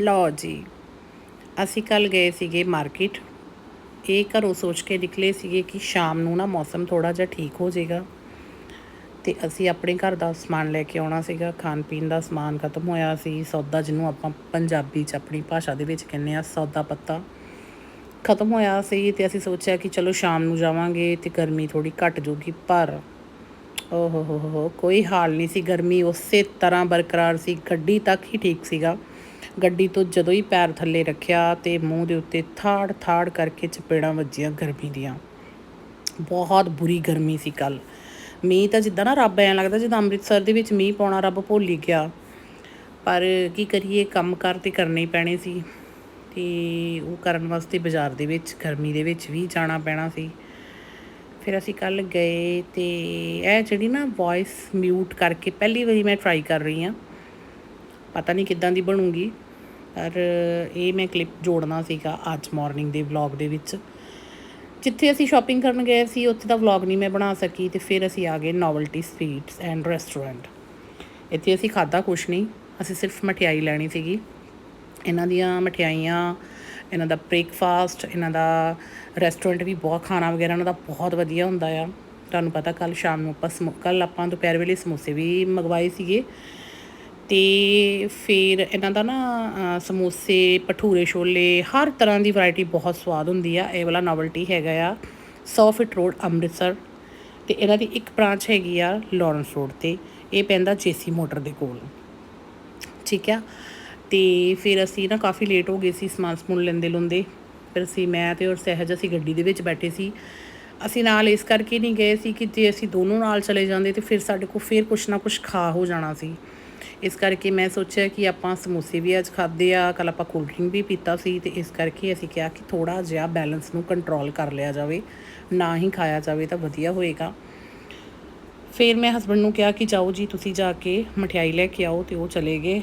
ਲਓ ਜੀ, ਅਸੀਂ ਕੱਲ ਗਏ ਸੀਗੇ ਮਾਰਕੀਟ ਇਹ ਘਰੋਂ ਸੋਚ ਕੇ ਨਿਕਲੇ ਸੀਗੇ ਕਿ ਸ਼ਾਮ ਨੂੰ ਨਾ ਮੌਸਮ ਥੋੜਾ ਜਿਹਾ ਠੀਕ ਹੋ ਜਾਏਗਾ। ਤੇ ਅਸੀਂ ਆਪਣੇ ਘਰ ਦਾ ਸਮਾਨ ਲੈ ਕੇ ਆਉਣਾ ਸੀਗਾ। ਖਾਣ ਪੀਣ ਦਾ ਸਮਾਨ ਖਤਮ ਹੋਇਆ ਸੀ। ਸੌਦਾ ਜਿਹਨੂੰ ਆਪਾਂ ਪੰਜਾਬੀ 'ਚ ਆਪਣੀ ਭਾਸ਼ਾ ਦੇ ਵਿੱਚ ਕਹਿੰਦੇ ਆ ਸੌਦਾ ਪੱਤਾ ਖਤਮ ਹੋਇਆ ਸੀ ਤੇ ਅਸੀਂ ਸੋਚਿਆ ਕਿ ਚਲੋ ਸ਼ਾਮ ਨੂੰ ਜਾਵਾਂਗੇ ਤੇ ਗਰਮੀ ਥੋੜੀ ਘਟ ਜੂਗੀ ਪਰ ਓ ਹੋ ਹੋ ਹੋ, ਕੋਈ ਹਾਲ ਨਹੀਂ ਸੀ। ਗਰਮੀ ਉਸੇ ਤਰ੍ਹਾਂ ਬਰਕਰਾਰ ਸੀ। ਗੱਡੀ ਤੱਕ ਹੀ ਠੀਕ ਸੀਗਾ। ਗੱਡੀ ਤੋਂ ਜਦੋਂ ਹੀ ਪੈਰ ਥੱਲੇ ਰੱਖਿਆ ਤੇ ਮੂੰਹ ਦੇ ਉੱਤੇ ਥਾੜ ਥਾੜ ਕਰਕੇ ਚਪੇੜਾਂ ਵੱਜੀਆਂ ਗਰਮੀ ਦੀਆਂ। ਬਹੁਤ ਬੁਰੀ ਗਰਮੀ ਸੀ ਕੱਲ। ਮੀਂਹ ਤਾਂ ਜਿੱਦਾਂ ਨਾ ਰੱਬ ਐਂ ਲੱਗਦਾ ਜਿੱਦਾਂ ਅੰਮ੍ਰਿਤਸਰ ਦੇ ਵਿੱਚ ਮੀਂਹ ਪਾਉਣਾ ਰੱਬ ਭੁੱਲ ਹੀ ਗਿਆ। ਪਰ ਕੀ ਕਰੀਏ, ਕੰਮ ਕਾਰ ਤੇ ਕਰਨੇ ਹੀ ਪੈਣੇ ਸੀ ਤੇ ਉਹ ਕਰਨ ਵਾਸਤੇ ਬਾਜ਼ਾਰ ਦੇ ਵਿੱਚ, ਗਰਮੀ ਦੇ ਵਿੱਚ ਵੀ ਜਾਣਾ ਪੈਣਾ ਸੀ। ਫਿਰ ਅਸੀਂ ਕੱਲ ਗਏ ਤੇ ਇਹ ਜਿਹੜੀ ਨਾ ਵੌਇਸ ਮਿਊਟ ਕਰਕੇ ਪਹਿਲੀ ਵਾਰੀ ਮੈਂ ਟਰਾਈ ਕਰ ਰਹੀ ਹਾਂ। ਪਤਾ ਨਹੀਂ ਕਿੱਦਾਂ ਦੀ ਬਣੂਗੀ। ਪਰ ਇਹ ਮੈਂ ਕਲਿੱਪ ਜੋੜਨਾ ਸੀਗਾ ਅੱਜ ਮਾਰਨਿੰਗ ਦੇ ਵਲੌਗ ਦੇ ਵਿੱਚ। ਜਿੱਥੇ ਅਸੀਂ ਸ਼ਾਪਿੰਗ ਕਰਨ ਗਏ ਸੀ, ਉੱਥੇ ਦਾ ਵਲੌਗ ਨਹੀਂ ਮੈਂ ਬਣਾ ਸਕੀ ਤੇ ਫਿਰ ਅਸੀਂ ਆ ਗਏ ਨੋਵਲਟੀ ਸਵੀਟਸ ਐਂਡ ਰੈਸਟੋਰੈਂਟ ਇੱਥੇ ਅਸੀਂ ਖਾਦਾ ਕੁਛ ਨਹੀਂ, ਅਸੀਂ ਸਿਰਫ ਮਠਿਆਈ ਲੈਣੀ ਸੀਗੀ। ਇਹਨਾਂ ਦੀਆਂ ਮਠਿਆਈਆਂ, ਇਹਨਾਂ ਦਾ ਬ੍ਰੇਕਫਾਸਟ ਇਹਨਾਂ ਦਾ ਰੈਸਟੋਰੈਂਟ ਵੀ ਬਹੁਤ ਖਾਣਾ ਵਗੈਰਾ ਉਹਨਾਂ ਦਾ ਬਹੁਤ ਵਧੀਆ ਹੁੰਦਾ ਆ। ਤੁਹਾਨੂੰ ਪਤਾ ਕੱਲ ਸ਼ਾਮ ਨੂੰ ਆਪਾਂ ਸਮੋ ਕੱਲ ਆਪਾਂ ਦੁਪਹਿਰ ਵੇਲੇ ਸਮੋਸੇ ਵੀ ਮੰਗਵਾਏ ਸੀਗੇ। ਤੇ ਫਿਰ ਇਹਨਾਂ ਦਾ ਨਾ ਸਮੋਸੇ, ਭਟੂਰੇ, ਛੋਲੇ, ਹਰ ਤਰ੍ਹਾਂ ਦੀ ਵੈਰਾਈਟੀ ਬਹੁਤ ਸਵਾਦ ਹੁੰਦੀ ਆ। ਇਹ ਵਾਲਾ ਨੋਵਲਟੀ ਹੈਗਾ ਆ 100 ਫਿਟ ਰੋਡ ਅੰਮ੍ਰਿਤਸਰ। ਤੇ ਇਹਨਾਂ ਦੀ ਇੱਕ ਬ੍ਰਾਂਚ ਹੈਗੀ ਆ, ਲਾਰੈਂਸ ਰੋਡ ਤੇ। ਇਹ ਪੈਂਦਾ ਜੇਸੀ ਮੋਟਰ ਦੇ ਕੋਲ। ਠੀਕ ਆ? ਤੇ ਫਿਰ ਅਸੀਂ ਨਾ ਕਾਫੀ ਲੇਟ ਹੋ ਗਏ ਸੀ ਸਮਾਨ ਸਮੂਨ ਲੈਂਦੇ ਲੁੰਦੇ। ਫਿਰ ਅਸੀਂ, ਮੈਂ ਤੇ ਔਰ ਸਹਿਜ ਅਸੀਂ ਗੱਡੀ ਦੇ ਵਿੱਚ ਬੈਠੇ ਸੀ। ਅਸੀਂ ਨਾਲ ਇਸ ਕਰਕੇ ਨਹੀਂ ਗਏ ਸੀ ਕਿ ਜੇ ਅਸੀਂ ਦੋਨੋਂ ਨਾਲ ਚਲੇ ਜਾਂਦੇ ਤੇ ਫਿਰ ਸਾਡੇ ਕੋਲ ਫਿਰ ਕੁਛ ਨਾ ਕੁਛ ਖਾ ਹੋ ਜਾਣਾ ਸੀ। ਇਸ ਕਰਕੇ ਮੈਂ ਸੋਚਿਆ ਕਿ ਆਪਾਂ ਸਮੋਸੇ ਵੀ ਅੱਜ ਖਾਦੇ ਆ ਕੱਲ ਆਪਾਂ ਕੋਲਡ ਡਰਿੰਕ ਵੀ ਪੀਤਾ ਸੀ ਤੇ ਇਸ ਕਰਕੇ ਅਸੀਂ ਕਿਹਾ ਕਿ ਥੋੜਾ ਜਿਹਾ ਬੈਲੈਂਸ ਨੂੰ ਕੰਟਰੋਲ ਕਰ ਲਿਆ ਜਾਵੇ, ਨਾ ਹੀ ਖਾਇਆ ਜਾਵੇ ਤਾਂ ਵਧੀਆ ਹੋਏਗਾ। ਫਿਰ ਮੈਂ ਹਸਬੰਡ ਨੂੰ ਕਿਹਾ ਕਿ ਜਾਓ ਜੀ, ਤੁਸੀਂ ਜਾ ਕੇ ਮਠਿਆਈ ਲੈ ਕੇ ਆਓ ਤੇ ਉਹ ਚਲੇ ਗਏ।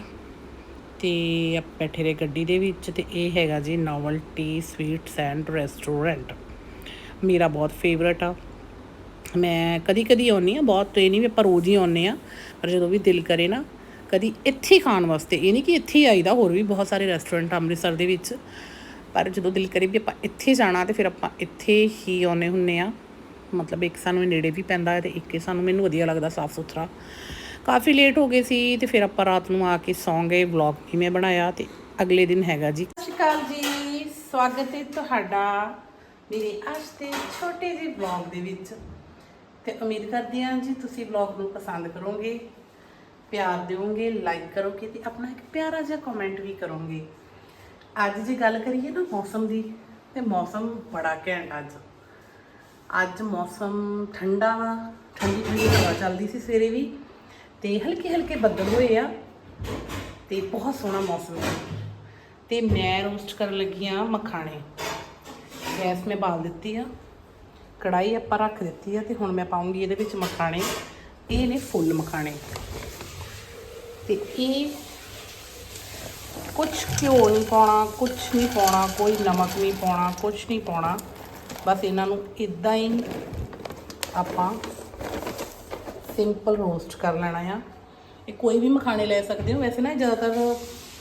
ਤੇ ਆਪ ਬੈਠੇ ਰਹੇ ਗੱਡੀ ਦੇ ਵਿੱਚ ਤੇ ਇਹ ਹੈਗਾ ਜੀ ਨੋਵਲਟੀ ਸਵੀਟਸ ਐਂਡ ਰੈਸਟੋਰੈਂਟ ਮੇਰਾ ਬਹੁਤ ਫੇਵਰਟ ਆ। ਮੈਂ ਕਦੀ ਕਦੀ ਆਉਂਦੀ ਆ ਬਹੁਤ ਇਹ ਨਹੀਂ ਵੀ ਆਪਾਂ ਰੋਜ਼ ਹੀ ਆਉਂਦੇ ਆ ਪਰ ਜਦੋਂ ਵੀ ਦਿਲ ਕਰੇ ਨਾ ਕਦੀ ਇੱਥੇ ਖਾਣ ਵਾਸਤੇ। ਇਹ ਨਹੀਂ ਕਿ ਇੱਥੇ ਹੀ ਆਈਦਾ, ਹੋਰ ਵੀ ਬਹੁਤ ਸਾਰੇ ਰੈਸਟੋਰੈਂਟ ਅੰਮ੍ਰਿਤਸਰ ਦੇ ਵਿੱਚ। ਪਰ ਜਦੋਂ ਦਿਲ ਕਰੇ ਵੀ ਆਪਾਂ ਇੱਥੇ ਜਾਣਾ, ਤੇ ਫਿਰ ਆਪਾਂ ਇੱਥੇ ਹੀ ਆਉਨੇ ਹੁੰਨੇ ਆ ਮਤਲਬ ਇੱਕ ਸਾਨੂੰ ਨੇੜੇ ਵੀ ਪੈਂਦਾ ਹੈ ਤੇ ਇੱਕ ਸਾਨੂੰ ਮੈਨੂੰ ਵਧੀਆ ਲੱਗਦਾ ਸਾਫ਼ ਸੁਥਰਾ ਕਾਫੀ ਲੇਟ ਹੋ ਗਏ ਸੀ ਤੇ ਫਿਰ ਆਪਾਂ ਰਾਤ ਨੂੰ ਆ ਕੇ ਸੌਂ ਗਏ ਵਲੌਗ ਵੀ ਮੈਂ ਬਣਾਇਆ ਤੇ ਅਗਲੇ ਦਿਨ ਹੈਗਾ ਜੀ। ਸਤਿ ਸ਼੍ਰੀ ਅਕਾਲ ਜੀ, ਸਵਾਗਤ ਹੈ ਤੁਹਾਡਾ ਮੇਰੇ ਅੱਜ ਦੇ ਛੋਟੇ ਜਿਹੇ ਵਲੌਗ ਦੇ ਵਿੱਚ। ਤੇ ਉਮੀਦ ਕਰਦੀ ਹਾਂ ਜੀ ਤੁਸੀਂ ਵਲੌਗ ਨੂੰ ਪਸੰਦ ਕਰੋਗੇ। ਪਿਆਰ ਦਿਓਗੇ ਲਾਈਕ ਕਰੋਗੇ ਤੇ ਆਪਣਾ ਇੱਕ ਪਿਆਰਾ ਜਿਹਾ ਕਮੈਂਟ ਵੀ ਕਰੋਗੇ। ਅੱਜ ਜੇ ਗੱਲ ਕਰੀਏ ਨਾ ਮੌਸਮ ਦੀ, ਤੇ ਮੌਸਮ ਬੜਾ ਘੈਂਟ ਅੱਜ। ਅੱਜ ਮੌਸਮ ਠੰਡਾ ਵਾ, ਠੰਡੀ ਠੰਡੀ ਹਵਾ ਚੱਲਦੀ ਸੀ ਸਵੇਰੇ ਵੀ, ਤੇ ਹਲਕੇ ਹਲਕੇ ਬੱਦਲ ਹੋਏ ਆ, ਤੇ ਬਹੁਤ ਸੋਹਣਾ ਮੌਸਮ ਹੈ ਤੇ ਮੈਂ ਰੋਸਟ ਕਰਨ ਲੱਗੀ ਆ ਮਖਾਣੇ। ਗੈਸ ਮੈਂ ਬਾਲ ਦਿੱਤੀ ਆ ਕੜਾਈ ਆਪਾਂ ਰੱਖ ਦਿੱਤੀ ਆ, ਤੇ ਹੁਣ ਮੈਂ ਪਾਉਂਗੀ ਇਹਦੇ ਵਿੱਚ ਮਖਾਣੇ। ਇਹ ਨੇ ਫੁੱਲ ਮਖਾਣੇ। ਤੇ ਇਹ ਕੁਝ ਘਿਓ ਨਹੀਂ ਪਾਉਣਾ ਕੁਝ ਨਹੀਂ ਪਾਉਣਾ, ਕੋਈ ਨਮਕ ਨਹੀਂ ਪਾਉਣਾ ਕੁਝ ਨਹੀਂ ਪਾਉਣਾ। ਬਸ ਇਹਨਾਂ ਨੂੰ ਇਦਾਂ ਹੀ ਆਪਾਂ ਸਿੰਪਲ ਰੋਸਟ ਕਰ ਲੈਣਾ ਆ। ਇਹ ਕੋਈ ਵੀ ਮਖਾਣੇ ਲੈ ਸਕਦੇ ਹੋ। ਵੈਸੇ ਨਾ ਜ਼ਿਆਦਾਤਰ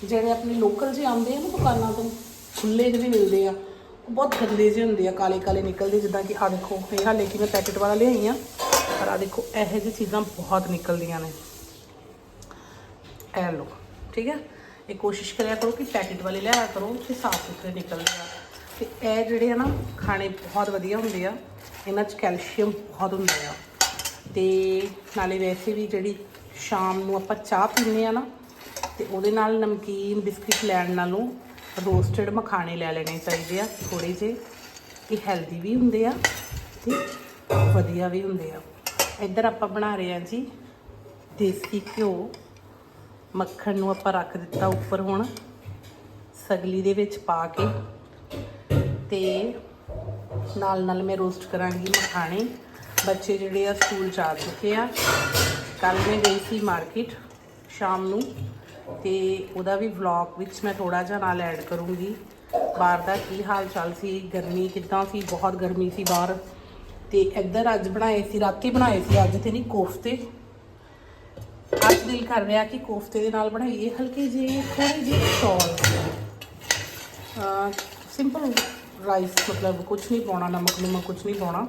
ਜਿਹੜੇ ਆਪਣੇ ਲੋਕਲ ਜਿਹੇ ਆਉਂਦੇ ਆ ਨਾ ਦੁਕਾਨਾਂ ਤੋਂ ਖੁੱਲੇ ਜਿਹੇ ਮਿਲਦੇ ਆ। ਉਹ ਬਹੁਤ ਗੰਦੇ ਜਿਹੇ ਹੁੰਦੇ ਆ, ਕਾਲੇ ਕਾਲੇ ਨਿਕਲਦੇ, ਜਿੱਦਾਂ ਕਿ ਆ ਦੇਖੋ, ਇਹ ਹਾਲੇ ਕਿ ਮੈਂ ਪੈਕੇਟ ਵਾਲਾ ਲਿਆਈ ਆ। ਪਰ ਆ ਦੇਖੋ, ਇਹੋ ਜਿਹੀ ਚੀਜ਼ਾਂ ਬਹੁਤ ਨਿਕਲਦੀਆਂ ਨੇ। ਇਹ ਲਓ, ਠੀਕ ਹੈ? ਇਹ ਕੋਸ਼ਿਸ਼ ਕਰਿਆ ਕਰੋ ਕਿ ਪੈਕਟ ਵਾਲੇ ਲਿਆ ਕਰੋ ਤੇ ਸਾਫ਼ ਸੁਥਰੇ ਨਿਕਲਦੇ ਆ ਤੇ ਇਹ ਜਿਹੜੇ ਆ ਨਾ, ਖਾਣੇ ਬਹੁਤ ਵਧੀਆ ਹੁੰਦੇ ਆ। ਇਹਨਾਂ 'ਚ ਕੈਲਸ਼ੀਅਮ ਬਹੁਤ ਹੁੰਦਾ ਆ। ਤੇ ਨਾਲੇ ਵੈਸੇ ਵੀ ਜਿਹੜੀ ਸ਼ਾਮ ਨੂੰ ਆਪਾਂ ਚਾਹ ਪੀਂਦੇ ਆ ਨਾ, ਤੇ ਉਹਦੇ ਨਾਲ ਨਮਕੀਨ, ਬਿਸਕਿਟ ਲੈਣ ਨਾਲੋਂ ਰੋਸਟਡ ਮਖਾਣੇ ਲੈ ਲੈਣੇ ਚਾਹੀਦੇ ਆ ਥੋੜੇ ਜਿਹੇ। ਇਹ ਹੈਲਦੀ ਵੀ ਹੁੰਦੇ ਆ ਤੇ ਵਧੀਆ ਵੀ ਹੁੰਦੇ ਆ। ਇੱਧਰ ਆਪਾਂ ਬਣਾ ਰਹੇ ਆ ਜੀ ਦੇਸੀ ਘਿਓ। ਮੱਖਣ ਨੂੰ ਆਪਾਂ ਰੱਖ ਦਿੱਤਾ ਉੱਪਰ ਹੁਣ, ਸਗਲੀ ਦੇ ਵਿੱਚ ਪਾ ਕੇ ਤੇ ਨਾਲ ਨਾਲ ਮੈਂ ਰੋਸਟ ਕਰਾਂਗੀ ਮਖਾਣੇ। ਬੱਚੇ ਜਿਹੜੇ ਆ ਸਕੂਲ ਜਾ ਚੁੱਕੇ ਆ। ਕੱਲ ਮੈਂ ਗਈ ਸੀ ਮਾਰਕੀਟ ਸ਼ਾਮ ਨੂੰ ਤੇ ਉਹਦਾ ਵੀ ਵਲੌਗ ਵਿੱਚ ਮੈਂ ਥੋੜਾ ਜਿਹਾ ਨਾਲ ਐਡ ਕਰੂੰਗੀ। ਬਾਹਰ ਦਾ ਕੀ ਹਾਲ ਚਾਲ ਸੀ, ਗਰਮੀ ਕਿੱਦਾਂ ਸੀ? ਬਹੁਤ ਗਰਮੀ ਸੀ ਬਾਹਰ। ਤੇ ਇੱਧਰ ਅੱਜ ਬਣਾਏ ਸੀ, ਰਾਤੀ ਬਣਾਏ ਸੀ ਅੱਜ ਤੇ ਨਹੀਂ, ਕੋਫਤੇ। ਅੱਜ ਦਿਲ ਕਰ ਰਿਹਾ ਕਿ ਕੋਫਤੇ ਦੇ ਨਾਲ ਬਣਾਈਏ ਹਲਕੇ ਜਿਹੇ ਥੋੜੇ ਜਿਹੀ ਚੌਲ ਸਿੰਪਲ ਰਾਈਸ ਮਤਲਬ ਕੁਝ ਨਹੀਂ ਪਾਉਣਾ, ਨਮਕ ਨਮਕ ਕੁਝ ਨਹੀਂ ਪਾਉਣਾ।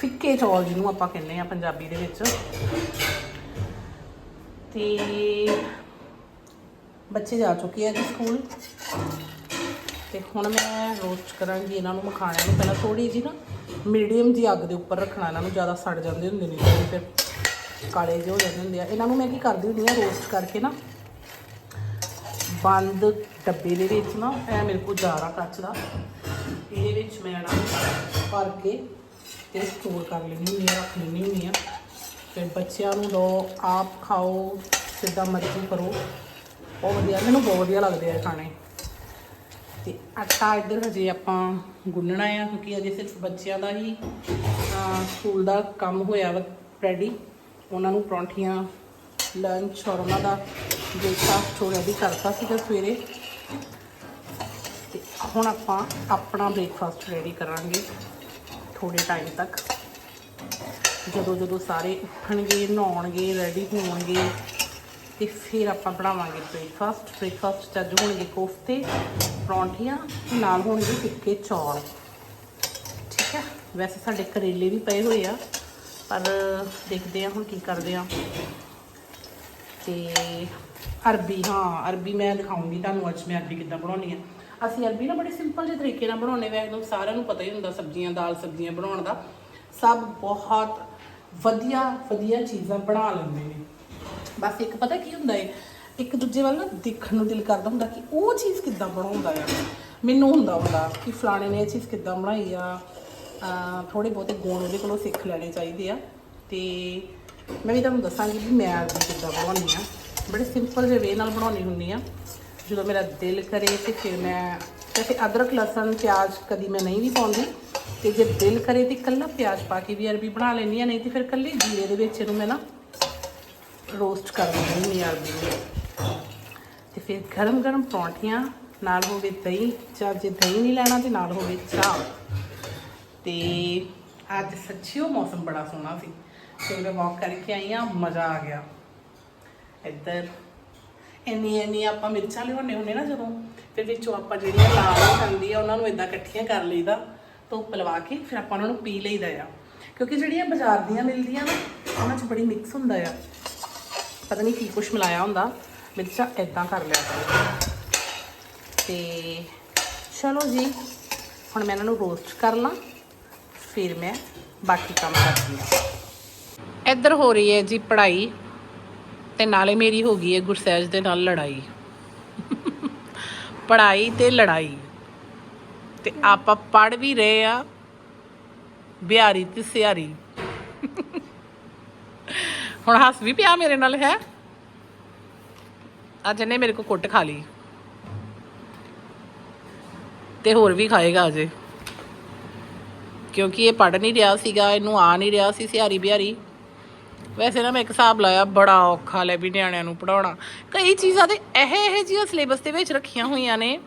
ਫਿੱਕੇ ਚੌਲ ਜਿਹਨੂੰ ਆਪਾਂ ਕਹਿੰਦੇ ਆ ਪੰਜਾਬੀ ਦੇ ਵਿੱਚ। ਤੇ ਬੱਚੇ ਜਾ ਚੁੱਕੇ ਆ ਜੀ ਸਕੂਲ। ਤੇ ਹੁਣ ਮੈਂ ਰੋਸਟ ਕਰਾਂਗੀ ਇਹਨਾਂ ਨੂੰ ਮਖਾਣਿਆਂ ਨੂੰ। ਪਹਿਲਾਂ ਥੋੜੀ ਜਿਹੀ ਨਾ ਮੀਡੀਅਮ ਜੀ ਅੱਗ ਦੇ ਉੱਪਰ ਰੱਖਣਾ, ਇਹਨਾਂ ਨੂੰ ਜ਼ਿਆਦਾ ਸੜ ਜਾਂਦੇ ਹੁੰਦੇ ਨੇ, ਫਿਰ ਕਾਲੇ ਜਿਹੇ ਹੋ ਜਾਂਦੇ ਹੁੰਦੇ ਆ। ਇਹਨਾਂ ਨੂੰ ਮੈਂ ਕੀ ਕਰਦੀ ਹੁੰਦੀ ਆ ਰੋਸਟ ਕਰਕੇ ਨਾ ਬੰਦ ਡੱਬੇ ਦੇ ਵਿੱਚ ਨਾ, ਇਹ ਮੇਰੇ ਕੋਲ ਜਾਰਾ ਕੱਚ ਦਾ। ਇਹਦੇ ਵਿੱਚ ਮੈਂ ਨਾ ਭਰ ਕੇ ਤੇ ਸਟੋਰ ਕਰ ਲੈਂਦੀ ਹੁੰਦੀ ਆ ਰੱਖ ਲੈਂਦੀ ਹੁੰਦੀ ਆ ਫਿਰ ਬੱਚਿਆਂ ਨੂੰ ਦੋ ਆਪ ਖਾਓ ਜਿੱਦਾਂ ਮਰਜ਼ੀ ਕਰੋ। ਬਹੁਤ ਵਧੀਆ, ਮੈਨੂੰ ਬਹੁਤ ਵਧੀਆ ਲੱਗਦੇ ਆ ਖਾਣੇ। ਤੇ ਆਟਾ ਇੱਧਰ ਹਜੇ ਆਪਾਂ ਗੁੰਨਣਾ ਆ, ਕਿਉਂਕਿ ਅਜੇ ਸਿਰਫ ਬੱਚਿਆਂ ਦਾ ਹੀ ਸਕੂਲ ਦਾ ਕੰਮ ਹੋਇਆ ਵਾ ਰੈਡੀ ਉਹਨਾਂ ਨੂੰ ਪਰੌਂਠੀਆਂ ਲੰਚ ਔਰ ਉਹਨਾਂ ਦਾ ਬ੍ਰੇਕਫਾਸਟ ਹੋ ਰੈਡੀ ਕਰਤਾ ਸੀਗਾ ਸਵੇਰੇ। ਤੇ ਹੁਣ ਆਪਾਂ ਆਪਣਾ ਬ੍ਰੇਕਫਾਸਟ ਰੈਡੀ ਕਰਾਂਗੇ ਥੋੜੇ ਟਾਈਮ ਤੱਕ। ਜਦੋਂ ਜਦੋਂ ਸਾਰੇ ਉੱਠਣਗੇ, ਨਹਾਉਣਗੇ ਰੈਡੀ ਹੋਣਗੇ, ਤੇ ਫਿਰ ਆਪਾਂ ਬਣਾਵਾਂਗੇ ਬ੍ਰੇਕਫਾਸਟ ਬ੍ਰੇਕਫਾਸਟ 'ਚ ਅੱਜ ਹੋਣਗੇ ਕੋਫਤੇ, ਪਰੌਂਠੀਆਂ, ਨਾਲ ਹੋਣਗੇ ਫਿੱਕੇ ਚੌਲ। ਠੀਕ ਹੈ? ਵੈਸੇ ਸਾਡੇ ਕਰੇਲੇ ਵੀ ਪਏ ਹੋਏ ਆ। ਪਰ ਦੇਖਦੇ ਆ ਹੁਣ ਕੀ ਕਰਦੇ ਆ ਤੇ ਅਰਬੀ, ਹਾਂ, ਅਰਬੀ ਮੈਂ ਦਿਖਾਉਂਗੀ ਤੁਹਾਨੂੰ ਅੱਜ ਮੈਂ ਅਰਬੀ ਕਿੱਦਾਂ ਬਣਾਉਣੀ ਆ। ਅਸੀਂ ਅਰਬੀ ਨਾ ਬੜੇ ਸਿੰਪਲ ਜਿਹੇ ਤਰੀਕੇ ਨਾਲ ਬਣਾਉਨੇ ਵੇ ਇੱਕਦਮ ਸਾਰਿਆਂ ਨੂੰ ਪਤਾ ਹੀ ਹੁੰਦਾ ਸਬਜ਼ੀਆਂ, ਦਾਲ ਸਬਜ਼ੀਆਂ ਬਣਾਉਣ ਦਾ। ਸਭ ਬਹੁਤ ਵਧੀਆ ਵਧੀਆ ਚੀਜ਼ਾਂ ਬਣਾ ਲੈਂਦੇ ਨੇ। ਬਸ ਇੱਕ ਪਤਾ ਕੀ ਹੁੰਦਾ ਹੈ ਇੱਕ ਦੂਜੇ ਵੱਲ ਨਾ ਦੇਖਣ ਨੂੰ ਦਿਲ ਕਰਦਾ ਹੁੰਦਾ ਕਿ ਉਹ ਚੀਜ਼ ਕਿੱਦਾਂ ਬਣਾਉਂਦਾ ਆ। ਮੈਨੂੰ ਹੁੰਦਾ ਹੁੰਦਾ ਕਿ ਫਲਾਣੇ ਨੇ ਇਹ ਚੀਜ਼ ਕਿੱਦਾਂ ਬਣਾਈ ਆ ਥੋੜੇ ਬਹੁਤੇ ਗੁਣ ਉਹਦੇ ਕੋਲੋਂ ਸਿੱਖ ਲੈਣੇ ਚਾਹੀਦੇ ਆ। ਤੇ ਮੈਂ ਵੀ ਤੁਹਾਨੂੰ ਦੱਸਾਂਗੀ ਵੀ ਮੈਂ ਅਰਬੀ ਕਿੱਦਾਂ ਬਣਾਉਣੀ ਆ। ਬੜੇ ਸਿੰਪਲ ਜਿਹੇ ਵੇ ਨਾਲ ਬਣਾਉਣੀ ਹੁੰਦੀ ਆ। ਜਦੋਂ ਮੇਰਾ ਦਿਲ ਕਰੇ ਤੇ ਫਿਰ ਮੈਂ ਵੈਸੇ ਅਦਰਕ, ਲਸਣ, ਪਿਆਜ਼ ਕਦੀ ਮੈਂ ਨਹੀਂ ਵੀ ਪਾਉਂਦੀ। ਤੇ ਜੇ ਦਿਲ ਕਰੇ ਤੇ ਇਕੱਲਾ ਪਿਆਜ਼ ਪਾ ਕੇ ਵੀ ਅਰਬੀ ਬਣਾ ਲੈਂਦੀ ਆ, ਨਹੀਂ ਤੇ ਫਿਰ ਇਕੱਲੇ ਜੀਰੇ ਦੇ ਵਿੱਚ ਇਹਨੂੰ ਮੈਂ ਨਾ ਰੋਸਟ ਕਰ ਲੈਂਦੀ ਹੁੰਦੀ ਆ ਅਰਬੀ ਨੂੰ। ਤੇ ਫਿਰ ਗਰਮ ਗਰਮ ਪਰੌਂਠੀਆਂ, ਨਾਲ ਹੋਵੇ ਦਹੀਂ ਚਾਹ ਜੇ ਦਹੀਂ ਨਹੀਂ ਲੈਣਾ ਤੇ ਨਾਲ ਹੋਵੇ ਚਾਹ। ਤੇ ਅੱਜ ਸੱਚੀਓ ਮੌਸਮ ਬੜਾ ਸੋਹਣਾ ਸੀ। ਤੇ ਮੈਂ ਵਾਕ ਕਰਕੇ ਆਈ ਆ ਮਜ਼ਾ ਆ ਗਿਆ। ਇੱਧਰ ਇੰਨੀ ਇੰਨੀ ਆਪਾਂ ਮਿਰਚਾਂ ਲਿਆਉਂਦੇ ਹੁੰਦੇ ਨਾ ਜਦੋਂ, ਫਿਰ ਵਿੱਚੋਂ ਆਪਾਂ ਜਿਹੜੀਆਂ ਲਾਲ ਹੋ ਆ, ਉਹਨਾਂ ਨੂੰ ਇਦਾਂ ਇਕੱਠੀਆਂ ਕਰ ਲਈਦਾ, ਧੁੱਪ ਲਵਾ ਕੇ, ਫਿਰ ਆਪਾਂ ਉਹਨਾਂ ਨੂੰ ਪੀ ਲਈਦਾ ਆ। ਕਿਉਂਕਿ ਜਿਹੜੀਆਂ ਬਾਜ਼ਾਰ ਦੀਆਂ ਮਿਲਦੀਆਂ ਨਾ, ਉਹਨਾਂ 'ਚ ਬੜੀ ਮਿਕਸ ਹੁੰਦਾ ਆ। ਪਤਾ ਨਹੀਂ ਕੀ ਕੁਛ ਮਿਲਾਇਆ ਹੁੰਦਾ, ਮਿਰਚਾਂ ਇਦਾਂ ਕਰ ਲਿਆ ਕਰੋ। ਤੇ ਚਲੋ ਜੀ, ਹੁਣ ਮੈਂ ਇਹਨਾਂ ਨੂੰ ਰੋਸਟ ਕਰ ਲਾਂ। ਫਿਰ ਮੈਂ ਬਾਕੀ ਕੰਮ ਕਰਦੀ ਹਾਂ। ਇੱਧਰ ਹੋ ਰਹੀ ਹੈ ਜੀ ਪੜ੍ਹਾਈ ਤੇ ਨਾਲੇ ਮੇਰੀ ਹੋ ਗਈ ਹੈ ਗੁਰਸੈਜ ਦੇ ਨਾਲ ਲੜਾਈ। ਪੜ੍ਹਾਈ ਤੇ ਲੜਾਈ। ਤੇ ਆਪਾਂ ਪੜ੍ਹ ਵੀ ਰਹੇ ਆ, ਬਿਹਾਰੀ ਤੇ ਸਿਆਰੀ ਹੁਣ ਹੱਸ ਵੀ ਪਿਆ ਮੇਰੇ ਨਾਲ, ਹੈ? ਅੱਜ ਇਹਨੇ ਮੇਰੇ ਕੋ ਕੁੱਟ ਖਾ ਲਈ। ਤੇ ਹੋਰ ਵੀ ਖਾਏਗਾ ਅਜੇ। ਕਿਉਂਕਿ ਇਹ ਪੜ ਨਹੀਂ ਰਿਹਾ ਸੀਗਾ, ਇਹਨੂੰ ਆ ਨਹੀਂ ਰਿਹਾ ਸੀ ਸਿਹਾਰੀ ਬਿਹਾਰੀ। ਵੈਸੇ ਨਾ ਮੈਂ ਇੱਕ ਹਿਸਾਬ ਲਾਇਆ, ਬੜਾ ਔਖਾ ਲੈ ਵੀ ਨਿਆਣਿਆਂ ਨੂੰ ਪੜਾਉਣਾ ਕਈ ਚੀਜ਼ਾਂ ਤੇ ਇਹ ਇਹ ਜਿਹੀਆਂ ਸਿਲੇਬਸ ਦੇ ਵਿੱਚ ਰੱਖੀਆਂ ਹੋਈਆਂ ਨੇ,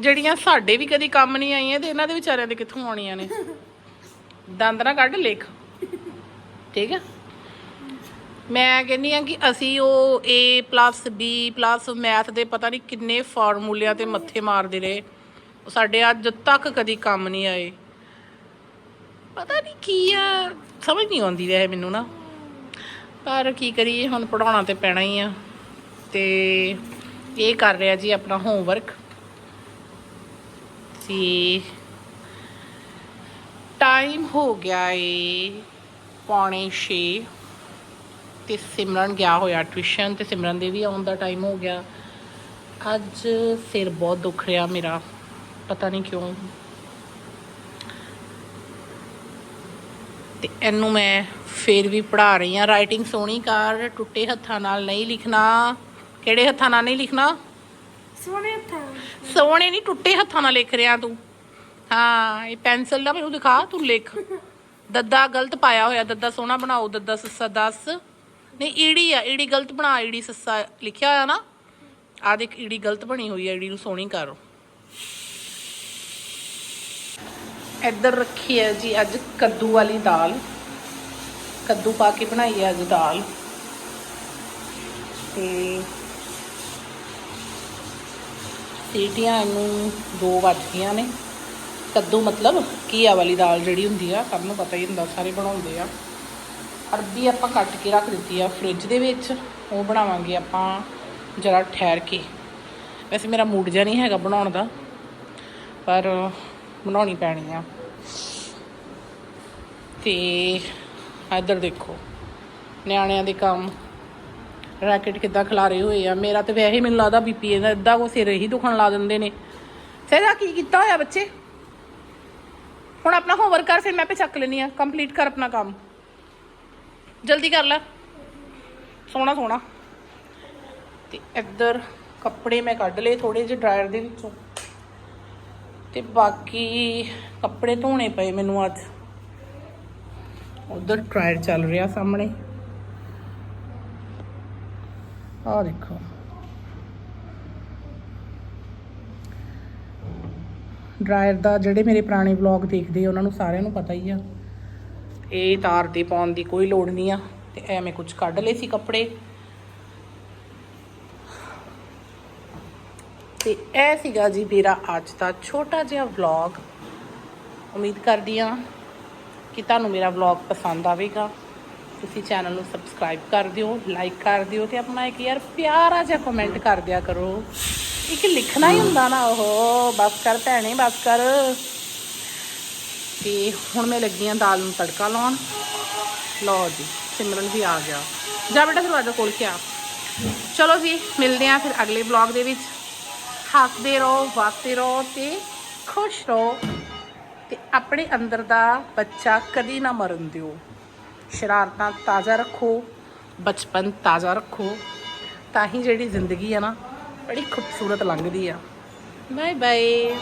ਜਿਹੜੀਆਂ ਸਾਡੇ ਵੀ ਕਦੀ ਕੰਮ ਨਹੀਂ ਆਈਆਂ ਤੇ ਇਹਨਾਂ ਦੇ ਵਿਚਾਰਿਆਂ ਦੇ ਕਿੱਥੋਂ ਆਉਣੀਆਂ ਨੇ। ਦੰਦ ਨਾ ਕੱਢ ਲਿਖ। ਠੀਕ ਹੈ ਮੈਂ ਕਹਿੰਦੀ ਆ ਕਿ ਅਸੀਂ ਉਹ A B ਮੈਥ ਦੇ ਪਤਾ ਨਹੀਂ ਕਿੰਨੇ ਫਾਰਮੂਲਿਆਂ ਤੇ ਮੱਥੇ ਮਾਰਦੇ ਰਹੇ। ਸਾਡੇ ਅੱਜ ਤੱਕ ਕਦੀ ਕੰਮ ਨਹੀਂ ਆਏ। ਪਤਾ ਨਹੀਂ ਕੀ ਆ। ਸਮਝ ਨਹੀਂ ਆਉਂਦੀ ਵੈਸੇ ਮੈਨੂੰ ਨਾ। ਪਰ ਕੀ ਕਰੀਏ, ਹੁਣ ਪੜਾਉਣਾ ਤੇ ਪੈਣਾ ਹੀ ਆ। ਤੇ ਇਹ ਕਰ ਰਿਹਾ ਜੀ ਆਪਣਾ ਹੋਮਵਰਕ ਸੀ ਟਾਈਮ ਹੋ ਗਿਆ ਏ ਪੌਣੇ 6 ਤੇ ਸਿਮਰਨ ਗਿਆ ਹੋਇਆ ਟਿਊਸ਼ਨ ਤੇ ਸਿਮਰਨ ਦੇ ਵੀ ਆਉਣ ਦਾ ਟਾਈਮ ਹੋ ਗਿਆ। ਅੱਜ ਸਿਰ ਬਹੁਤ ਦੁਖ ਰਿਹਾ ਮੇਰਾ। ਪਤਾ ਨਹੀਂ ਕਿਉਂ। ਤੇ ਇਹਨੂੰ ਮੈਂ ਫੇਰ ਵੀ ਪੜਾ ਰਹੀ ਆ ਰਾਈਟਿੰਗ ਸੋਹਣੀ ਕਰ ਟੁੱਟੇ ਹੱਥਾਂ ਨਾਲ ਨਹੀਂ ਲਿਖਣਾ। ਕਿਹੜੇ ਹੱਥਾਂ ਨਾਲ ਨਹੀਂ ਲਿਖਣਾ? ਸੋਹਣੇ ਹੱਥਾਂ ਸੋਹਣੇ ਨਹੀਂ ਟੁੱਟੇ ਹੱਥਾਂ ਨਾਲ ਲਿਖ ਰਿਹਾ ਤੂੰ। ਹਾਂ ਇਹ ਪੈਨਸਲ ਦਾ ਮੈਨੂੰ ਦਿਖਾ ਤੂੰ ਲਿਖ। ਦੱਦਾ ਗਲਤ ਪਾਇਆ ਹੋਇਆ ਦੱਦਾ ਸੋਹਣਾ ਬਣਾਓ ਦੱਦਾ ਸੱਸਾ 10 ਨਹੀਂ ਈੜੀ ਆ ਈੜੀ ਗਲਤ ਬਣਾ ਈੜੀ ਸੱਸਾ ਲਿਖਿਆ ਹੋਇਆ ਨਾ। ਆ ਦੇਖ ਈੜੀ ਗਲਤ ਬਣੀ ਹੋਈ ਆ ਈੜੀ ਨੂੰ ਸੋਹਣੀ ਕਰ। ਇੱਧਰ ਰੱਖੀ ਹੈ ਜੀ ਅੱਜ ਕੱਦੂ ਵਾਲੀ ਦਾਲ। ਕੱਦੂ ਪਾ ਕੇ ਬਣਾਈ ਹੈ ਅੱਜ ਦਾਲ। ਤੇ ਸੀਟੀਆਂ ਨੂੰ ਦੋ ਵੱਜ ਗਈਆਂ ਨੇ। ਕੱਦੂ ਮਤਲਬ ਘੀਆ ਵਾਲੀ ਦਾਲ ਜਿਹੜੀ ਹੁੰਦੀ ਆ, ਸਭ ਨੂੰ ਪਤਾ ਹੀ ਹੁੰਦਾ, ਸਾਰੇ ਬਣਾਉਂਦੇ ਆ। ਅਰਬੀ ਆਪਾਂ ਕੱਟ ਕੇ ਰੱਖ ਦਿੱਤੀ ਆ ਫ੍ਰਿਜ ਦੇ ਵਿੱਚ। ਉਹ ਬਣਾਵਾਂਗੇ ਆਪਾਂ ਜਰਾ ਠਹਿਰ ਕੇ। ਵੈਸੇ ਮੇਰਾ ਮੂਡ ਜਿਹਾ ਨਹੀਂ ਹੈਗਾ ਬਣਾਉਣ ਦਾ। ਪਰ ਬਣਾਉਣੀ ਪੈਣੀ ਆ। ਤੇ ਇੱਧਰ ਦੇਖੋ, ਨਿਆਣਿਆਂ ਦੇ ਕੰਮ। ਰੈਕਟ ਕਿੱਦਾਂ ਖਿਲਾਰੇ ਹੋਏ ਆ। ਮੇਰਾ ਤੇ ਵੈਸੇ ਮੈਨੂੰ ਲੱਗਦਾ ਬੀਪੀ ਇਹਦਾ ਇਦਾਂ ਕੋ ਸਿਰ ਹੀ ਦੁਖਣ ਲਾ ਦਿੰਦੇ ਨੇ। ਸਹਿਜਾ ਕੀ ਕੀਤਾ ਹੋਇਆ ਬੱਚੇ? ਹੁਣ ਆਪਣਾ ਹੋਮਵਰਕ ਕਰ, ਫਿਰ ਮੈਂ ਪੇ ਚੱਕ ਲੈਣੀ ਆ। ਕੰਪਲੀਟ ਕਰ ਆਪਣਾ ਕੰਮ। ਜਲਦੀ ਕਰ ਲੈ। ਸੋਹਣਾ ਸੋਹਣਾ। ਤੇ ਇੱਧਰ ਕੱਪੜੇ ਮੈਂ ਕੱਢ ਲਏ ਥੋੜੇ ਜਿਹੇ ਡਰਾਇਰ ਦੇ ਵਿੱਚੋਂ। ਤੇ ਬਾਕੀ ਕੱਪੜੇ ਧੋਣੇ ਪਏ ਮੈਨੂੰ ਅੱਜ। ਉਧਰ ਡਰਾਇਰ ਚੱਲ ਰਿਹਾ ਸਾਹਮਣੇ। ਆਹ ਦੇਖੋ। ਡਰਾਇਰ ਦਾ ਜਿਹੜੇ ਮੇਰੇ ਪੁਰਾਣੇ ਵਲੌਗ ਦੇਖਦੇ ਆ, ਉਹਨਾਂ ਨੂੰ ਸਾਰਿਆਂ ਨੂੰ ਪਤਾ ਹੀ ਆ। ਇਹ ਤਾਰ ਤੇ ਪਾਉਣ ਦੀ ਕੋਈ ਲੋੜ ਨਹੀਂ ਆ, ਤੇ ਐਵੇਂ ਕੁਝ ਕੱਢ ਲਏ ਸੀ ਕੱਪੜੇ। ਤੇ ਇਹ ਸੀਗਾ ਜੀ ਮੇਰਾ ਅੱਜ ਦਾ ਛੋਟਾ ਜਿਹਾ ਵਲੌਗ ਉਮੀਦ ਕਰਦੀ ਆ ਕਿ ਤੁਹਾਨੂੰ ਮੇਰਾ ਵਲੌਗ ਪਸੰਦ ਆਵੇਗਾ। ਤੁਸੀਂ ਚੈਨਲ ਨੂੰ ਸਬਸਕ੍ਰਾਈਬ ਕਰ ਦਿਓ ਲਾਈਕ ਕਰ ਦਿਓ ਤੇ ਆਪਣਾ ਇੱਕ ਯਾਰ ਪਿਆਰਾ ਜਿਹਾ ਕਮੈਂਟ ਕਰ ਦਿਆ ਕਰੋ। ਇੱਕ ਲਿਖਣਾ ਹੀ ਹੁੰਦਾ ਨਾ ਉਹ, ਬਸ ਕਰ ਭੈਣੇ, ਬਸ ਕਰ। ਤੇ ਹੁਣ ਮੈਂ ਲੱਗੀ ਆਂ ਦਾਲ ਨੂੰ ਤੜਕਾ ਲਾਉਣ। ਲਓ ਜੀ, ਸਿਮਰਨ ਵੀ ਆ ਗਿਆ। ਜਾ ਬੇਟਾ, ਦਰਵਾਜ਼ਾ ਖੋਲ ਕੇ ਆ। ਚਲੋ ਜੀ, ਮਿਲਦੇ ਆਂ ਫਿਰ ਅਗਲੇ ਵਲੌਗ ਦੇ ਵਿੱਚ। ਹੱਸਦੇ ਰਹੋ ਵਾਸਤੇ ਰਹੋ ਤੇ ਖੁਸ਼ ਰਹੋ ਤੇ ਆਪਣੇ ਅੰਦਰ ਦਾ ਬੱਚਾ ਕਦੀ ਨਾ ਮਰਨ ਦਿਓ। ਸ਼ਰਾਰਤਾਂ ਤਾਜ਼ਾ ਰੱਖੋ, ਬਚਪਨ ਤਾਜ਼ਾ ਰੱਖੋ, ਤਾਂ ਹੀ ਜਿਹੜੀ ਜ਼ਿੰਦਗੀ ਆ ਨਾ, ਬੜੀ ਖੂਬਸੂਰਤ ਲੰਘਦੀ ਆ। Bye bye